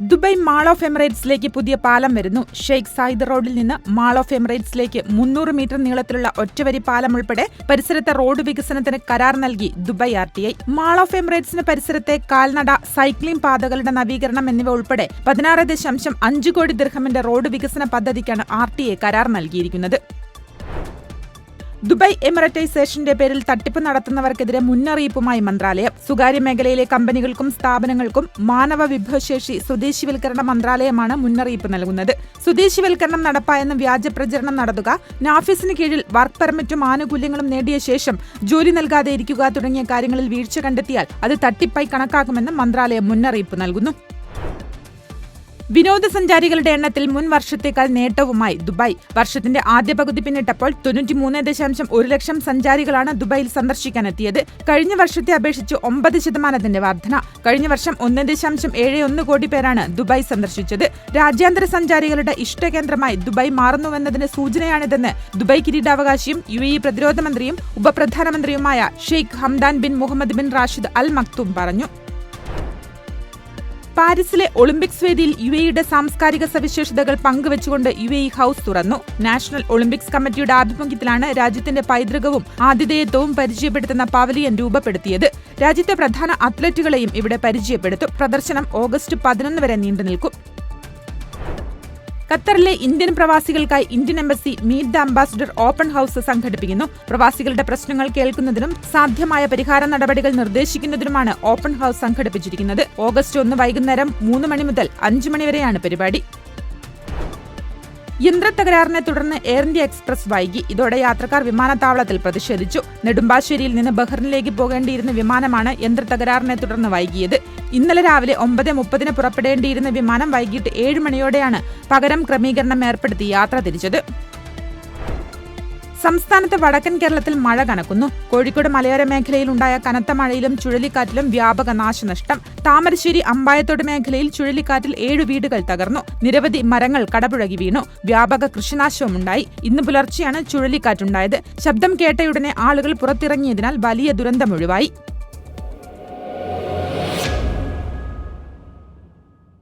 Dubai mall of എമിറേറ്റ്സിലേക്ക് പുതിയ പാലം വരുന്നു. ഷെയ്ഖ് സായിദ് റോഡിൽ നിന്ന് മാൾ ഓഫ് എമിറേറ്റ്സിലേക്ക് മുന്നൂറ് മീറ്റർ നീളത്തിലുള്ള ഒറ്റവരി പാലം ഉൾപ്പെടെ പരിസരത്തെ റോഡ് വികസനത്തിന് കരാർ നൽകി Dubai R T I. Mall of എമിറേറ്റ്സിന് പരിസരത്തെ കാൽനട സൈക്ലിംഗ് പാതകളുടെ നവീകരണം എന്നിവ ഉൾപ്പെടെ പതിനാറ് ദശാംശം അഞ്ച് കോടി ദീർഘമിന്റെ റോഡ് വികസന പദ്ധതിക്കാണ് ആർ ടി ഐ കരാർ നൽകിയിരിക്കുന്നത്. ദുബായ് എമിററ്റൈസേഷന്റെ പേരിൽ തട്ടിപ്പ് നടത്തുന്നവർക്കെതിരെ മുന്നറിയിപ്പുമായി മന്ത്രാലയം. സ്വകാര്യ മേഖലയിലെ കമ്പനികൾക്കും സ്ഥാപനങ്ങൾക്കും മാനവ വിഭവശേഷി സ്വദേശിവൽക്കരണ മന്ത്രാലയമാണ് മുന്നറിയിപ്പ് നൽകുന്നത്. സ്വദേശിവൽക്കരണം നടപ്പായെന്ന് വ്യാജ പ്രചരണം നടത്തുക നാഫീസിന് കീഴിൽ വർക്ക് പെർമിറ്റും ആനുകൂല്യങ്ങളും നേടിയ ശേഷം ജോലി നൽകാതെ ഇരിക്കുക തുടങ്ങിയ കാര്യങ്ങളിൽ വീഴ്ച കണ്ടെത്തിയാൽ അത് തട്ടിപ്പായി കണക്കാക്കുമെന്ന് മന്ത്രാലയം മുന്നറിയിപ്പ് നൽകുന്നു. വിനോദസഞ്ചാരികളുടെ എണ്ണത്തിൽ മുൻ വർഷത്തേക്കാൾ നേട്ടവുമായി ദുബായ്. വർഷത്തിന്റെ ആദ്യ പകുതി പിന്നിട്ടപ്പോൾ തൊണ്ണൂറ്റിമൂന്ന് ദശാംശം ഒരു ലക്ഷം സഞ്ചാരികളാണ് ദുബായിൽ സന്ദർശിക്കാനെത്തിയത്. കഴിഞ്ഞ വർഷത്തെ അപേക്ഷിച്ച് ഒമ്പത് ശതമാനത്തിന്റെ വർധന. കഴിഞ്ഞ വർഷം ഒന്ന് ദശാംശം ഏഴ് ഒന്ന് കോടി പേരാണ് ദുബായ് സന്ദർശിച്ചത്. രാജ്യാന്തര സഞ്ചാരികളുടെ ഇഷ്ടകേന്ദ്രമായി ദുബായ് മാറുന്നുവെന്നതിന് സൂചനയാണിതെന്ന് ദുബായ് കിരീടാവകാശിയും യു എ പ്രതിരോധ മന്ത്രിയും ഉപപ്രധാനമന്ത്രിയുമായ Sheikh Hamdan bin Mohammed bin Rashid Al Maktoum പറഞ്ഞു. പാരീസിലെ ഒളിമ്പിക്സ് വേദിയിൽ യു എയുടെ സാംസ്കാരിക സവിശേഷതകൾ പങ്കുവച്ചുകൊണ്ട് യു എ ഹൌസ് തുറന്നു. നാഷണൽ ഒളിമ്പിക്സ് കമ്മിറ്റിയുടെ ആഭിമുഖ്യത്തിലാണ് രാജ്യത്തിന്റെ പൈതൃകവും ആതിഥേയത്വവും പരിചയപ്പെടുത്തുന്ന പവലിയൻ രൂപപ്പെടുത്തിയത്. രാജ്യത്തെ പ്രധാന അത്ലറ്റുകളെയും ഇവിടെ പരിചയപ്പെടുത്തും. പ്രദർശനം ഓഗസ്റ്റ് പതിനൊന്ന് വരെ നീണ്ടുനിൽക്കും. ഖത്തറിലെ Indian പ്രവാസികൾക്കായി Indian embassy meet the ambassador open house സംഘടിപ്പിക്കുന്നു. പ്രവാസികളുടെ പ്രശ്നങ്ങൾ കേൾക്കുന്നതിനും സാധ്യമായ പരിഹാര നടപടികൾ നിർദ്ദേശിക്കുന്നതിനുമാണ് ഓപ്പൺ ഹൌസ് സംഘടിപ്പിച്ചിരിക്കുന്നത്. ഓഗസ്റ്റ് ഒന്ന് വൈകുന്നേരം മൂന്ന് മണി മുതൽ അഞ്ച് മണിവരെയാണ് പരിപാടി. യന്ത്രത്തകരാറിനെ തുടർന്ന് എയർ ഇന്ത്യ എക്സ്പ്രസ് വൈകി. ഇതോടെ യാത്രക്കാർ വിമാനത്താവളത്തിൽ പ്രതിഷേധിച്ചു. നെടുമ്പാശ്ശേരിയിൽ നിന്ന് ബഹ്റിനിലേക്ക് പോകേണ്ടിയിരുന്ന വിമാനമാണ് യന്ത്രത്തകരാറിനെ തുടർന്ന് വൈകിയത്. ഇന്നലെ രാവിലെ ഒമ്പത് മുപ്പതിന് പുറപ്പെടേണ്ടിയിരുന്ന വിമാനം വൈകിട്ട് ഏഴ് മണിയോടെയാണ് പകരം ക്രമീകരണം ഏർപ്പെടുത്തി യാത്ര തിരിച്ചത്. സംസ്ഥാനത്ത് വടക്കൻ കേരളത്തിൽ മഴ കനക്കുന്നു. കോഴിക്കോട് മലയോര മേഖലയിൽ ഉണ്ടായ കനത്ത മഴയിലും ചുഴലിക്കാറ്റിലും വ്യാപക നാശനഷ്ടം. താമരശ്ശേരി അമ്പായത്തോട് മേഖലയിൽ ചുഴലിക്കാറ്റിൽ ഏഴു വീടുകൾ തകർന്നു. നിരവധി മരങ്ങൾ കടപുഴകി വീണു. വ്യാപക കൃഷിനാശവും ഉണ്ടായി ഇന്ന് പുലർച്ചെയാണ് ചുഴലിക്കാറ്റുണ്ടായത്. ശബ്ദം കേട്ടയുടനെ ആളുകൾ പുറത്തിറങ്ങിയതിനാൽ വലിയ ദുരന്തമൊഴിവായി